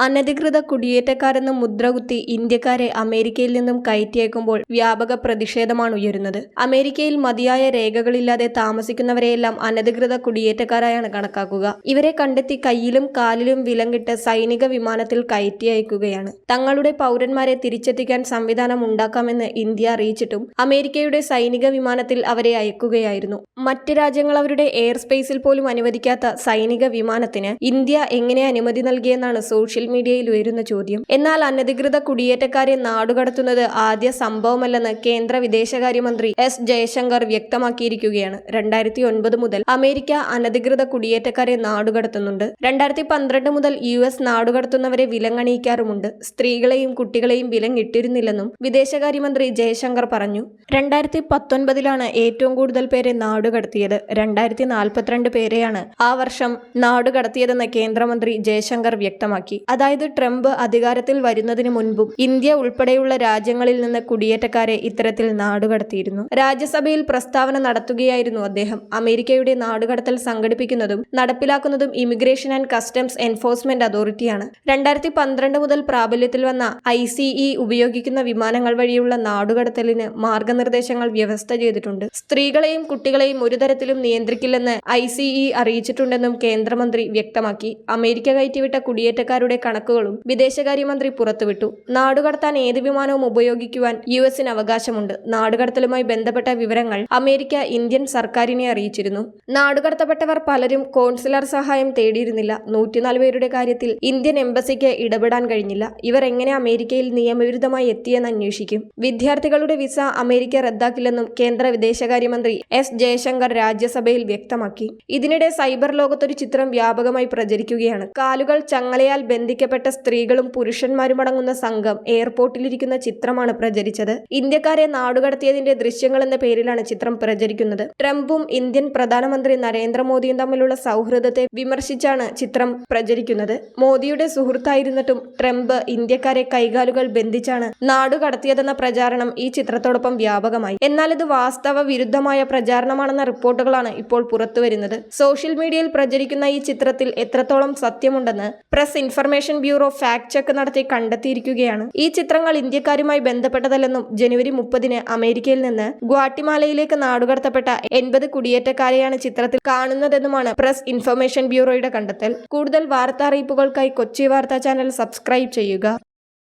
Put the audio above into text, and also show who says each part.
Speaker 1: അനധികൃത കുടിയേറ്റക്കാരെന്ന് മുദ്രകുത്തി ഇന്ത്യക്കാരെ അമേരിക്കയിൽ നിന്നും കയറ്റിയേക്കുമ്പോൾ വ്യാപക പ്രതിഷേധമാണ് ഉയരുന്നത്. അമേരിക്കയിൽ മതിയായ രേഖകളില്ലാതെ താമസിക്കുന്നവരെയെല്ലാം അനധികൃത കുടിയേറ്റക്കാരായാണ് കണക്കാക്കുക. ഇവരെ കണ്ടെത്തി കയ്യിലും കാലിലും വിലങ്ങിട്ട് സൈനിക വിമാനത്തിൽ കയറ്റി അയക്കുകയാണ് തങ്ങളുടെ പൗരന്മാരെ തിരിച്ചെത്തിക്കാൻ സംവിധാനം ഉണ്ടാക്കാമെന്ന് ഇന്ത്യ അറിയിച്ചിട്ടും അമേരിക്കയുടെ സൈനിക വിമാനത്തിൽ അവരെ അയക്കുകയായിരുന്നു. മറ്റ് രാജ്യങ്ങൾ അവരുടെ എയർ സ്പേസിൽ പോലും അനുവദിക്കാത്ത സൈനിക വിമാനത്തിന് ഇന്ത്യ എങ്ങനെ അനുമതി നൽകിയെന്നാണ് സോഷ്യൽ മീഡിയയിൽ ഉയരുന്ന ചോദ്യം. എന്നാൽ അനധികൃത കുടിയേറ്റക്കാരെ നാടുകടത്തുന്നത് ആദ്യ സംഭവമല്ലെന്ന് കേന്ദ്ര വിദേശകാര്യമന്ത്രി എസ് ജയശങ്കർ വ്യക്തമാക്കിയിരിക്കുകയാണ്. രണ്ടായിരത്തി ഒൻപത് മുതൽ അമേരിക്ക അനധികൃത കുടിയേറ്റക്കാരെ നാടുകടത്തുന്നുണ്ട്. രണ്ടായിരത്തി പന്ത്രണ്ട് മുതൽ യു എസ് നാടുകടത്തുന്നവരെ വിലങ്ങണിയിക്കാറുമുണ്ട്. സ്ത്രീകളെയും കുട്ടികളെയും വിലങ്ങിട്ടിരുന്നില്ലെന്നും വിദേശകാര്യമന്ത്രി ജയശങ്കർ പറഞ്ഞു. രണ്ടായിരത്തി പത്തൊൻപതിലാണ് ഏറ്റവും കൂടുതൽ പേരെ നാടുകടത്തിയത്. രണ്ടായിരത്തി നാൽപ്പത്തിരണ്ട് പേരെയാണ് ആ വർഷം നാടുകടത്തിയതെന്ന് കേന്ദ്രമന്ത്രി ജയശങ്കർ വ്യക്തമാക്കി. അതായത് ട്രംപ് അധികാരത്തിൽ വരുന്നതിന് മുൻപും ഇന്ത്യ ഉൾപ്പെടെയുള്ള രാജ്യങ്ങളിൽ നിന്ന് കുടിയേറ്റക്കാരെ ഇത്തരത്തിൽ നാടുകടത്തിയിരുന്നു. രാജ്യസഭയിൽ പ്രസ്താവന നടത്തുകയായിരുന്നു അദ്ദേഹം. അമേരിക്കയുടെ നാടുകടത്തൽ സംഘടിപ്പിക്കുന്നതും നടപ്പിലാക്കുന്നതും ഇമിഗ്രേഷൻ ആൻഡ് കസ്റ്റംസ് എൻഫോഴ്സ്മെന്റ് അതോറിറ്റിയാണ് രണ്ടായിരത്തി പന്ത്രണ്ട് മുതൽ പ്രാബല്യത്തിൽ വന്ന ഐ സിഇ ഉപയോഗിക്കുന്ന വിമാനങ്ങൾ വഴിയുള്ള നാടുകടത്തലിന് മാർഗനിർദ്ദേശങ്ങൾ വ്യവസ്ഥ ചെയ്തിട്ടുണ്ട്. സ്ത്രീകളെയും കുട്ടികളെയും ഒരു തരത്തിലും നിയന്ത്രിക്കില്ലെന്ന് ഐ സിഇ അറിയിച്ചിട്ടുണ്ടെന്നും കേന്ദ്രമന്ത്രി വ്യക്തമാക്കി. അമേരിക്ക കയറ്റിവിട്ട കുടിയേറ്റക്കാരുടെ കണക്കുകളും വിദേശകാര്യമന്ത്രി പുറത്തുവിട്ടു. നാടുകടത്താൻ ഏത് വിമാനവും ഉപയോഗിക്കുവാൻ യു എസിന് അവകാശമുണ്ട്. നാടുകടത്തലുമായി ബന്ധപ്പെട്ട വിവരങ്ങൾ അമേരിക്ക ഇന്ത്യൻ സർക്കാരിനെ അറിയിച്ചിരുന്നു. നാടുകടത്തപ്പെട്ടവർ പലരും കോൺസുലർ സഹായം തേടിയിരുന്നില്ല. നൂറ്റിനാല് പേരുടെ കാര്യത്തിൽ ഇന്ത്യൻ എംബസിക്ക് ഇടപെടാൻ കഴിഞ്ഞില്ല. ഇവർ എങ്ങനെ അമേരിക്കയിൽ നിയമവിരുദ്ധമായി എത്തിയെന്ന് അന്വേഷിക്കും. വിദ്യാർത്ഥികളുടെ വിസ അമേരിക്ക റദ്ദാക്കില്ലെന്നും കേന്ദ്ര വിദേശകാര്യമന്ത്രി എസ് ജയശങ്കർ രാജ്യസഭയിൽ വ്യക്തമാക്കി. ഇതിനിടെ സൈബർ ലോകത്തൊരു ചിത്രം വ്യാപകമായി പ്രചരിക്കുകയാണ്. കാലുകൾ ചങ്ങലയാൽ ബന്ധിക്കപ്പെട്ട സ്ത്രീകളും പുരുഷന്മാരും അടങ്ങുന്ന സംഘം എയർപോർട്ടിലിരിക്കുന്ന ചിത്രമാണ് പ്രചരിച്ചത്. ഇന്ത്യക്കാരെ നാടുകടത്തിയതിന്റെ ദൃശ്യങ്ങൾ എന്ന പേരിലാണ് ചിത്രം പ്രചരിക്കുന്നത്. ട്രംപും ഇന്ത്യൻ പ്രധാനമന്ത്രി നരേന്ദ്രമോദിയും തമ്മിലുള്ള സൗഹൃദത്തെ വിമർശിച്ചാണ് ചിത്രം പ്രചരിക്കുന്നത്. മോദിയുടെ സുഹൃത്തായിരുന്നിട്ടും ട്രംപ് ഇന്ത്യക്കാരെ കൈകാലുകൾ ബന്ധിച്ചാണ് നാടുകടത്തിയതെന്ന പ്രചാരണം ഈ ചിത്രത്തോടൊപ്പം വ്യാപകമായി. എന്നാൽ ഇത് വാസ്തവ വിരുദ്ധമായ പ്രചാരണമാണെന്ന റിപ്പോർട്ടുകളാണ് ഇപ്പോൾ പുറത്തുവരുന്നത്. സോഷ്യൽ മീഡിയയിൽ പ്രചരിക്കുന്ന ഈ ചിത്രത്തിൽ എത്രത്തോളം സത്യമുണ്ടെന്ന് Press Information Bureau fact check നടത്തി കണ്ടെത്തിയിരിക്കുകയാണ്. ഈ ചിത്രങ്ങൾ ഇന്ത്യക്കാരുമായി ബന്ധപ്പെട്ടതല്ലെന്നും ജനുവരി മുപ്പതിന് അമേരിക്കയിൽ നിന്ന് ഗ്വാട്ടിമാലയിലേക്ക് നാടുകടത്തപ്പെട്ട എൺപത് കുടിയേറ്റക്കാരെയാണ് ചിത്രത്തിൽ കാണുന്നതെന്നുമാണ് പ്രസ് ഇൻഫർമേഷൻ ബ്യൂറോയുടെ കണ്ടെത്തൽ. കൂടുതൽ വാർത്താ അറിയിപ്പുകൾക്കായി കൊച്ചി വാർത്താ ചാനൽ സബ്സ്ക്രൈബ് ചെയ്യുക.